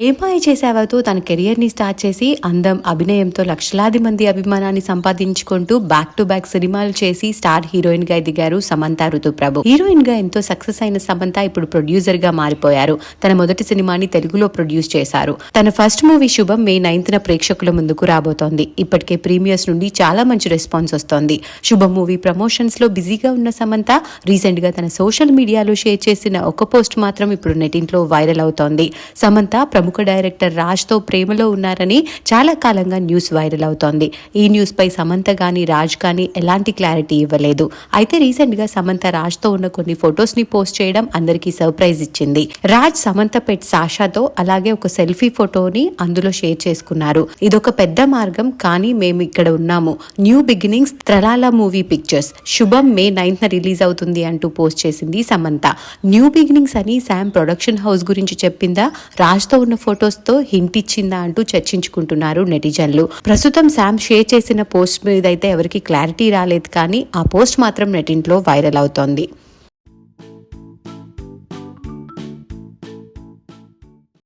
ఏమాయి చేసావాతో తన కెరియర్ని స్టార్ట్ చేసి అందం అభినయంతో లక్షలాది మంది అభిమానాన్ని సంపాదించుకుంటూ బ్యాక్ టు బ్యాక్ సినిమాలు చేసి స్టార్ హీరోయిన్గా ఎదిగారు సమంత ఋతుప్రభు. హీరోయిన్గా ఎంతో సక్సెస్ అయిన సమంత ఇప్పుడు ప్రొడ్యూసర్గా మారిపోయారు. తన మొదటి సినిమాని తెలుగులో ప్రొడ్యూస్ చేశారు. తన ఫస్ట్ మూవీ శుభం మే నైన్త్ న ప్రేక్షకుల ముందుకు రాబోతోంది. ఇప్పటికే ప్రీమియర్స్ నుండి చాలా మంచి రెస్పాన్స్ వస్తోంది. శుభం మూవీ ప్రమోషన్స్లో బిజీగా ఉన్న సమంత రీసెంట్గా తన సోషల్ మీడియాలో షేర్ చేసిన ఒక పోస్ట్ మాత్రం ఇప్పుడు నెటింట్లో వైరల్ అవుతోంది. సమంత ప్రముఖ డైరెక్టర్ రాజ్తో ప్రేమలో ఉన్నారని చాలా కాలంగా న్యూస్ వైరల్ అవుతోంది. ఈ న్యూస్ పై సమంత గాని రాజ్ గాని ఎలాంటి క్లారిటీ ఇవ్వలేదు. అయితే రీసెంట్గా సమంత రాజ్తో ఉన్న కొన్ని ఫొటోస్ని పోస్ట్ చేయడం అందరికీ సర్ప్రైజ్ ఇచ్చింది. రాజ్ సమంత పెట్ సాషాతో అలాగే ఒక సెల్ఫీ ఫోటోని అందులో షేర్ చేసుకున్నారు. ఇదొక పెద్ద మార్గం కానీ మేము ఇక్కడ ఉన్నాము. New beginnings Tralala movie pictures. Subham May ninth release అవుతుంది అంటూ పోస్ట్ చేసింది సమంత. న్యూ బిగినింగ్స్ అని శామ్ ప్రొడక్షన్ హౌస్ గురించి చెప్పిందా? రాజ్తో ఉన్న ఫొటోస్తో హింట్ ఇచ్చిందా అంటూ చర్చించుకుంటున్నారు నెటిజన్లు. ప్రస్తుతం శామ్ షేర్ చేసిన పోస్ట్ మీద అయితే ఎవరికి క్లారిటీ రాలేదు కానీ ఆ పోస్ట్ మాత్రం నెటింట్లో వైరల్ అవుతోంది.